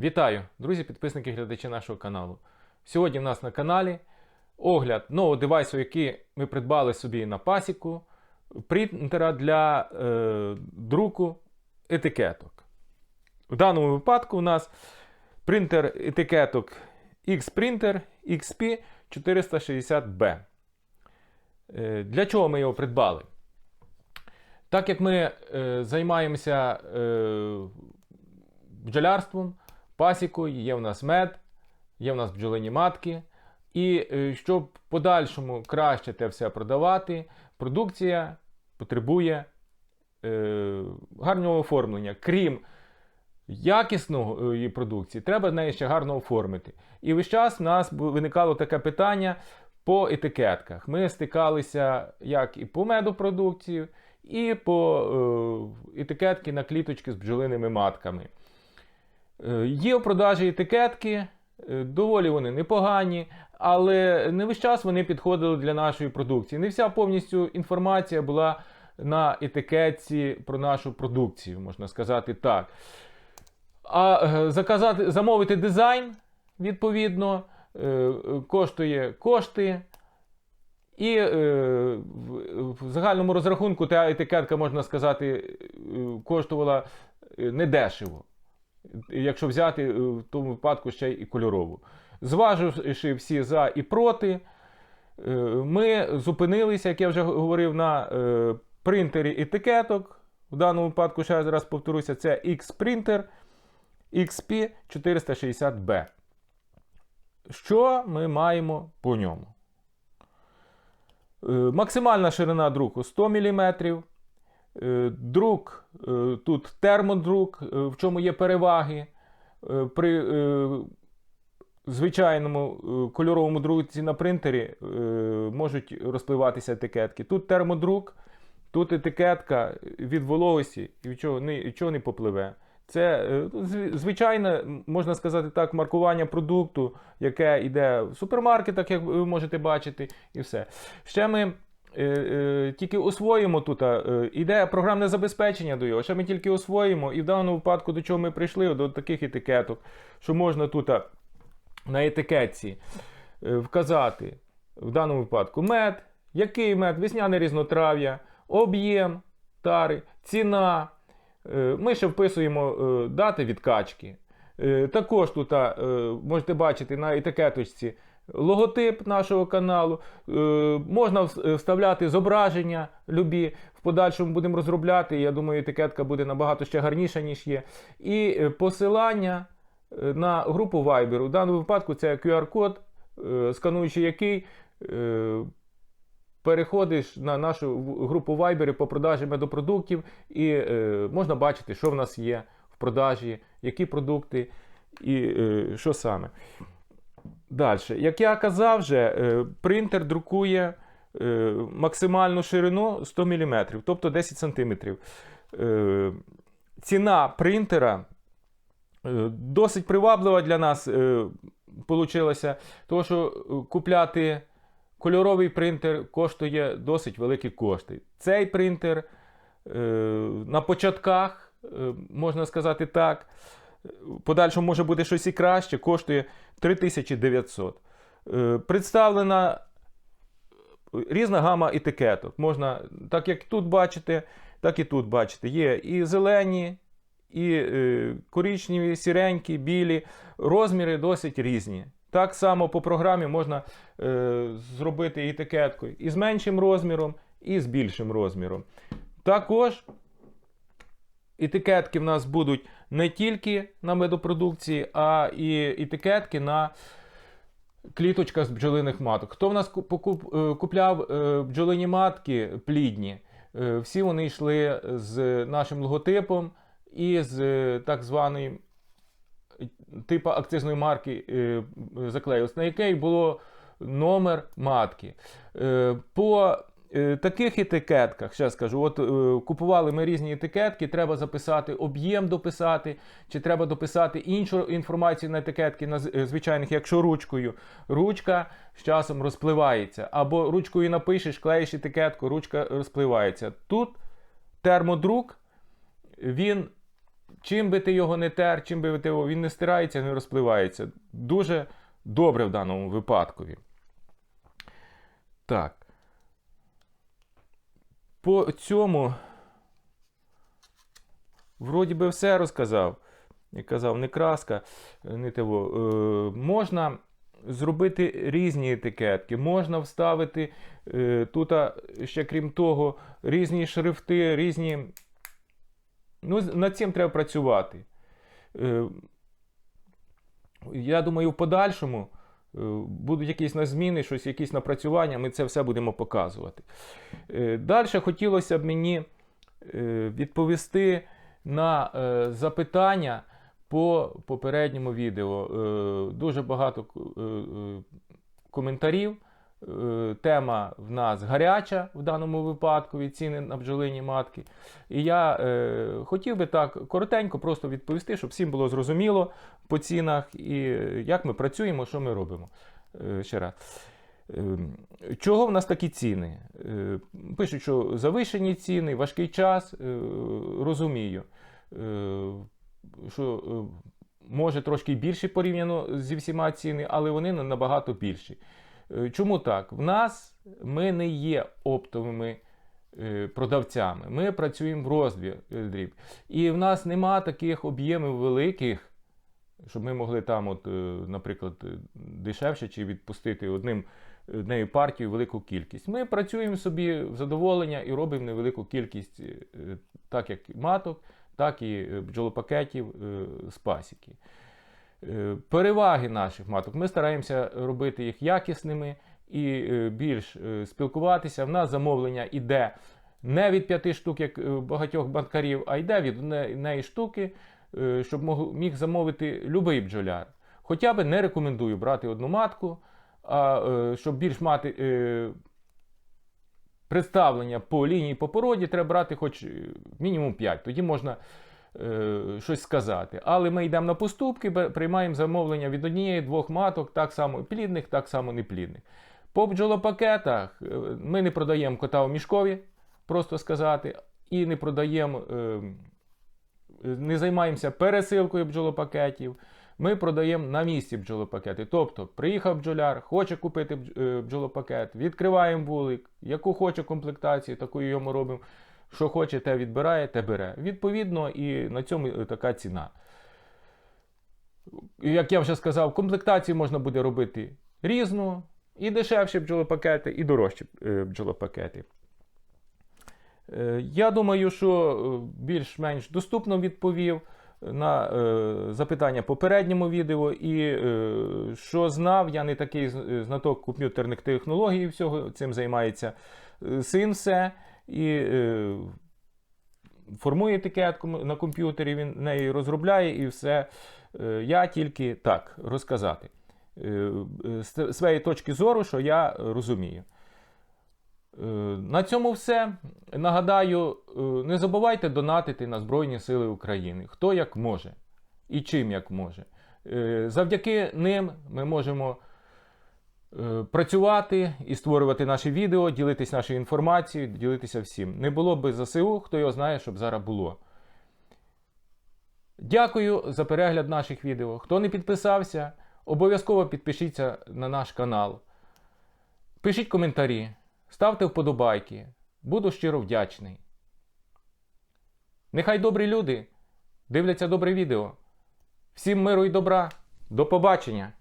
Вітаю, друзі, підписники глядачі нашого каналу. Сьогодні в нас на каналі огляд нового девайсу, який ми придбали собі на пасіку, принтера для е, друку етикеток. В даному випадку у нас принтер етикеток X-Printer XP 460B. Е, для чого ми його придбали? Так як ми е, займаємося е, бджолярством, пасікою, є в нас мед, є в нас бджолині матки. І е, щоб подальшому краще те все продавати, продукція потребує е, гарного оформлення. Крім якісного її продукції, треба неї ще гарно оформити. І весь час в нас виникало таке питання по етикетках. Ми стикалися як і по медопродукції, і по е, етикетки на кліточки з бджолиними матками. Е, Є в продажі етикетки, е, доволі вони непогані, але не весь час вони підходили для нашої продукції. Не вся повністю інформація була на етикетці про нашу продукцію, можна сказати так. А е, заказати, замовити дизайн, відповідно, коштує кошти. І е, в, загальному розрахунку та етикетка, можна сказати, коштувала недешево якщо взяти е, в тому випадку ще і кольорову. Зваживши всі за і проти, е, ми зупинилися, як я вже говорив, на е, принтері етикеток. В даному випадку, ще раз повторюся, це X-Printer XP 460B. Що ми маємо по ньому? Максимальна ширина друку 100 мм. Е, Друк е, тут термодрук, е, в чому є переваги. При звичайному кольоровому друці на принтері можуть розпливатися етикетки. Тут термодрук, тут етикетка від вологості і чого не, попливе. Це е, звичайне, можна сказати так, маркування продукту, яке йде в супермаркетах, як ви можете бачити, і все. Ще ми тільки освоїмо тут, е, іде програмне забезпечення до його. Ще ми тільки освоїмо, і в даному випадку до чого ми прийшли, до таких етикеток, що можна тут на етикетці е, вказати в даному випадку мед, який мед, весняне різнотрав'я, об'єм тари, ціна. Е, Ми ще вписуємо е, дати відкачки. Е, Також тут е, можете бачити на етикеточці логотип нашого каналу. Е, Можна е, вставляти зображення любі. В подальшому будемо розробляти. Я думаю, етикетка буде набагато ще гарніша, ніж є. І е, посилання на групу Viber. У даному випадку це QR-код, скануючи який. Переходиш на нашу групу Viber по продажі медопродуктів, і е, можна бачити, що в нас є в продажі, які продукти і е, що саме. Далі. Як я казав, вже, е, принтер друкує е, максимальну ширину 100 мм, тобто 10 см. Е, ціна принтера досить приваблива для нас е, тому що купляти кольоровий принтер коштує досить великі кошти. Цей принтер на початках, можна сказати так, подальшому може бути щось і краще, коштує 3900. Е, представлена різна гама етикеток. Можна, так як тут бачите, так і тут бачите. Є і зелені, і е, коричневі, сіренькі, білі. Розміри досить різні. Так само по програмі можна е, зробити етикетку і з меншим розміром, і з більшим розміром. Також етикетки в нас будуть не тільки на медопродукції, а і етикетки на кліточках з бджолиних маток. Хто в нас е, купляв е, бджолині матки плідні, е, всі вони йшли з нашим логотипом і з так званої типу акцизної марки е, на якій було номер матки. По таких етикетках, ще скажу, от е, купували ми різні етикетки, треба записати об'єм дописати, чи треба дописати іншу інформацію на етикетки, на е, звичайних, якщо ручкою. Ручка з часом розпливається. Або ручкою напишеш, клеїш етикетку, ручка розпливається. Тут термодрук, він чим би ти його не тер, чим би ти його, він не стирається, не розпливається. Дуже добре в даному випадкові. Так. По цьому, вроді би, все розказав. Я казав, не краска, не того. Е, можна зробити різні етикетки, можна вставити е, тут, ще крім того, різні шрифти, різні. Ну, над цим треба працювати. Е, я думаю, в подальшому будуть якісь на зміни, щось, якісь напрацювання, ми це все будемо показувати. Е, Далі хотілося б мені е, відповісти на е, запитання по попередньому відео. Е, Дуже багато е, е, коментарів. Е, Тема в нас гаряча в даному випадку від ціни на бджолині матки. І я е, хотів би так коротенько просто відповісти, щоб всім було зрозуміло по цінах і е, як ми працюємо, що ми робимо. Е, ще раз. Е, Чого в нас такі ціни? Пишуть, що завишені ціни, важкий час. Розумію, що може трошки більше порівняно зі всіма ціни, але вони набагато більші. Е, Чому так? В нас ми не є оптовими е, продавцями. Ми працюємо в роздріб. І в нас нема таких об'ємів великих, щоб ми могли там, от, е, наприклад, е, дешевше чи відпустити одним однією партією велику кількість. Ми працюємо собі в задоволення і робимо невелику кількість, е, так як маток, так і е, бджолопакетів е, з пасіки. Е, Переваги наших маток ми стараємося робити їх якісними і е, більш е, спілкуватися. В нас замовлення йде не від п'яти штук, як багатьох банкарів, а йде від неї штуки, щоб міг замовити будь-який бджоляр. Хоча би не рекомендую брати одну матку, а щоб більш мати представлення по лінії по породі, треба брати хоч мінімум 5. Тоді можна щось сказати. Але ми йдемо на поступки, приймаємо замовлення від однієї, двох маток, так само плідних, так само неплідних. По бджолопакетах е, ми не продаємо кота у мішкові, просто сказати, і не продаємо, е, не займаємося пересилкою бджолопакетів. Ми продаємо на місці бджолопакети. Тобто, приїхав бджоляр, хоче купити е, бджолопакет, відкриваємо вулик, яку хоче комплектацію, таку йому робимо. Що хоче, те відбирає, те бере. Відповідно, і на цьому така ціна. Як я вже сказав, комплектацію можна буде робити різну, і дешевші бджолопакети, і дорожчі е, бджолопакети. Е, Я думаю, що е, більш-менш доступно відповів на запитання попередньому відео. І що знав, я не такий знаток комп'ютерних технологій, всього цим займається син все. І е, формує етикетку на комп'ютері, він неї розробляє і все. Е, Я тільки так розказати. Е, З своєї точки зору, що я розумію. На цьому все. Нагадаю, не забувайте донатити на Збройні Сили України, хто як може і чим як може. Завдяки ним ми можемо працювати і створювати наші відео, ділитися нашою інформацією, ділитися всім. Не було б ЗСУ, хто його знає, щоб зараз було. Дякую за перегляд наших відео. Хто не підписався, обов'язково підпишіться на наш канал. Пишіть коментарі, ставте вподобайки. Буду щиро вдячний. Нехай добрі люди дивляться добре відео. Всім миру і добра. До побачення!